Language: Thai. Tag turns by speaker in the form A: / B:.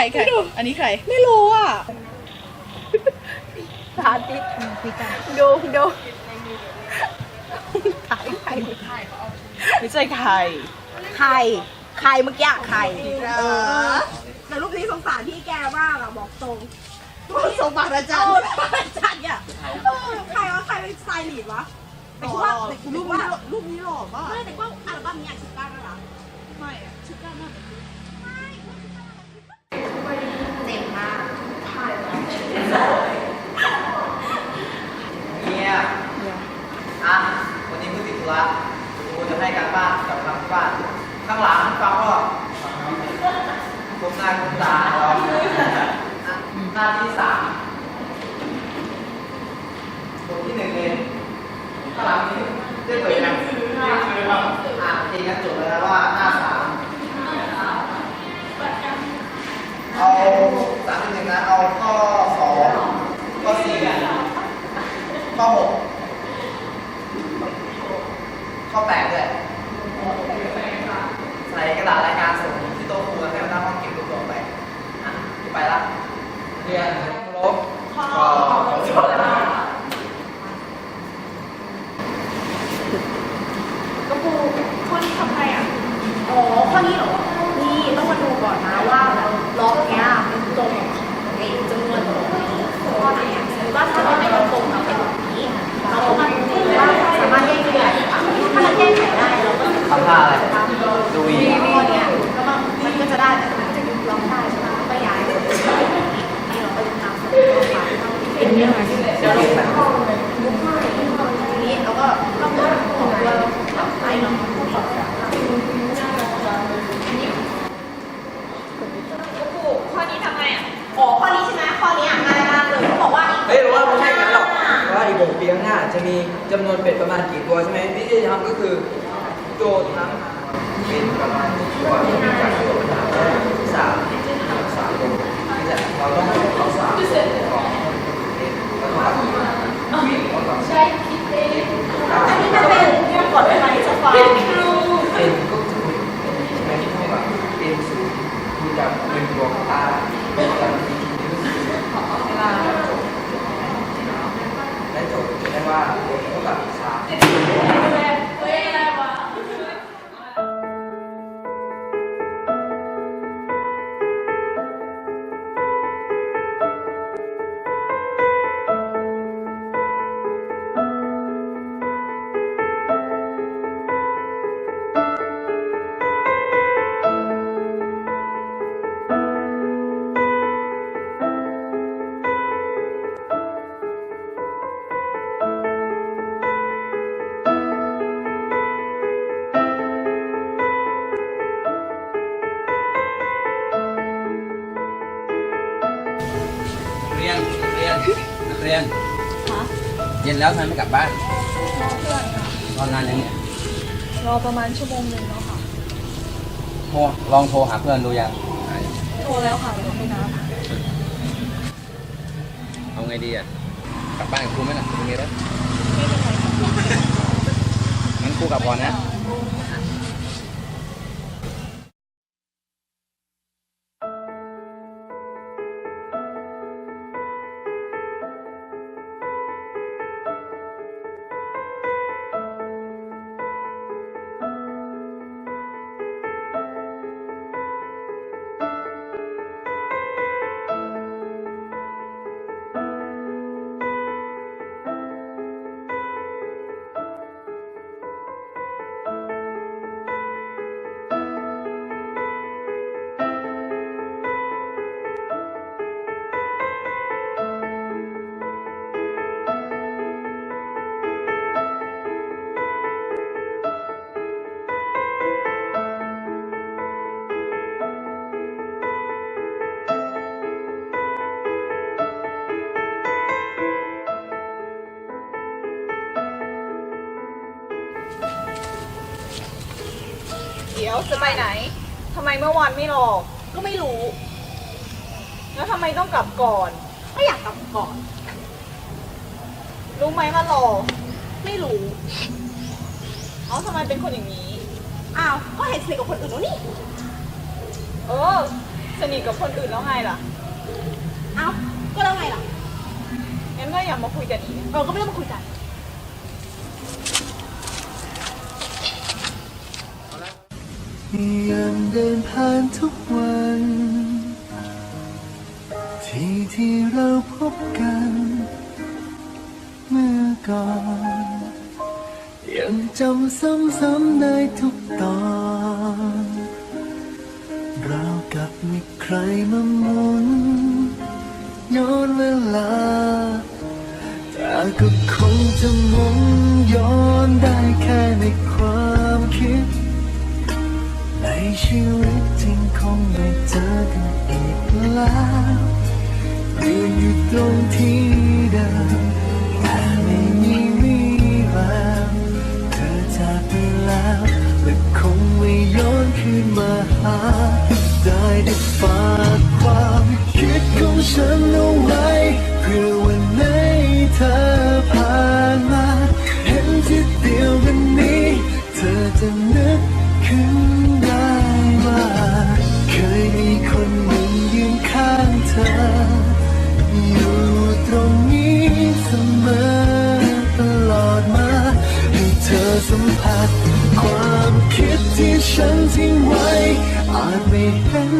A: ใครใครอันนี้ใคร
B: ไม่รู้อะสาธิตดูดูถ่ายใคร
A: ไม่ใช่ใคร
B: ใครใครเมื่อกี้อะใครเออแต่รูปนี้สงสารพี่แกมากอะบอกตรงสงสารอาจารย์อาจารย์เนี่ยเออใครวะใครเป็นสไตลิสต์วะแต่คิดว่าแต่คิดว่า
A: รูปนี้หล่อมาก
B: ไม่แต่ว่าอัลบั้มนี้ชิก้าน่ารัก
A: ไม่อะชุดด้านหน้า
B: เจ๋งมาก
C: เนี่ยอะ วันนี้มือติดธุระครูจะให้การบ้านกับทำบ้าน ข้างหลัง ฟังก็ก้มหน้าก้มตาเราอะหน้าที่สามบทที่หนึ่งเองข้างหลังนี้ได้เปิดยังอะทีกันจบแล้วว่าหน้าสามเอาสามที่หนึ่งนะ เอาข้อสองข้อสี่ข้อหก ข้อแปดด้วยใส่กระดาษรายการส่งที่โต๊ะครูแล้วให้หน้าห้องเก็บรวบรวมไปอะไปละ เรียนลบข้อสอบ
B: กระปูข้อนี้ทำไงอะ อ๋อ ข้อนี้เหรอ นี่ต้องมาดูก่อนนะว่าล็อกเนี้ยมันตรงไอ้จำนวนของข้อไหนอะสมมติว่าถ้าเราไม่ตรงตรงเราเป็นแบบนี้ เราก็มาดูว่าสามารถแก้ไขได้หรือเปล่าถ้าเราแก้ไขได้เราก็
C: ทำท่าอะไรดูอี
B: ข้อเนี้ยก็มันมันก็จะได้แต่มันจะยุบล็อกได้ใช่ไหมก็ย้ายไปนี่เราก็จะทำสมมติว่าเป็นเรื่องอะไรเดี๋ยวเราไปห้องเลยยุบห้องทีนี้เราก็ต้องลดของเราปรับไปเนาะ
D: ข้อนี้ทำไงอะ
B: อ๋อข้อนี้ใช่ไหม ข้อนี้อะง่ายมากเลยเขาบอกว่าอีก
E: เฮ้ยรู้ว่าไม่ใช่งั้นหรอกเพราะว่าอีกหกปีข้างหน้าจะมีจำนวนเป็ดประมาณกี่ตัวใช่ไหมวิธีทำก็คือโจทย์ทั้ง
C: เป็นประมาณตัวที่มีการตัวปัญหาสามสามตัวที่จะเราต้องเอาสามก่อนแล้วก็วิ่งแล้วก็ใช่
B: อันนี้มันเป็นกฎอะไรจะฟัง
C: เป็นก็จะมีใช่ไหมที่เขาแบบเป็นสูงมีแต่หนึ่งดวงตาเป็นแบบมีนิ้วและโจทย์จะได้ ว่าโดยเท่ากับสาม
E: เรียนเรียนนักเรียนเย็นแล้วทำไมไม่กลับบ้านรอนานยังเนี่ย
D: รอประมาณชั่วโมงหนึ่งแล้วค่ะ
E: โทรลองโทรหาเพื่อนดูยัง
D: โทรแล้วค่ะไปทำไปน้
E: เอาไงดีอะกลับบ้านกับครูไหมล่ะเป็นไงรถงั้นครูกลับก่อนนะ
D: เดี๋ยวจะไปไหนทำไมเมื่อวานไม่รอ
B: ก็ไม่รู้
D: แล้วทำไมต้องกลับก่อน
B: ก็อยากกลับก่อน
D: รู้ไหมว่ารอ
B: ไม่รู้
D: เอ้าทำไมเป็นคนอย่างนี้
B: อ้าวก็เห็นสนิทกับคนอื่นแล้วนี่
D: เออสสนิทกับคนอื่นแล้วไงล่ะ
B: เอ้าก็แล้วไงล่ะ
D: งั้นก็อย่ามาคุยกันอีก
B: เราก็ไม่ต้องมาคุยกัน
F: ยังเดินผ่านทุกวัน ที่ที่เราพบกัน เมื่อก่อน ยังจำซ้ำๆได้ทุกตอนเรากับมีใครมาหมุนย้อนเวลาแต่ก็คงจะหมุนย้อนได้แค่ในความ ชีวิตจริงคงไม่เจอกันอีกแล้วยืนอยู่ตรงที่เดิมแต่ไม่มีวี่แววเธอจากไปแล้วและคงไม่ย้อนคืนมาหาได้ได้ฝากความ ความคิดที่ฉันทิ้งไว้อาจไม่เห็น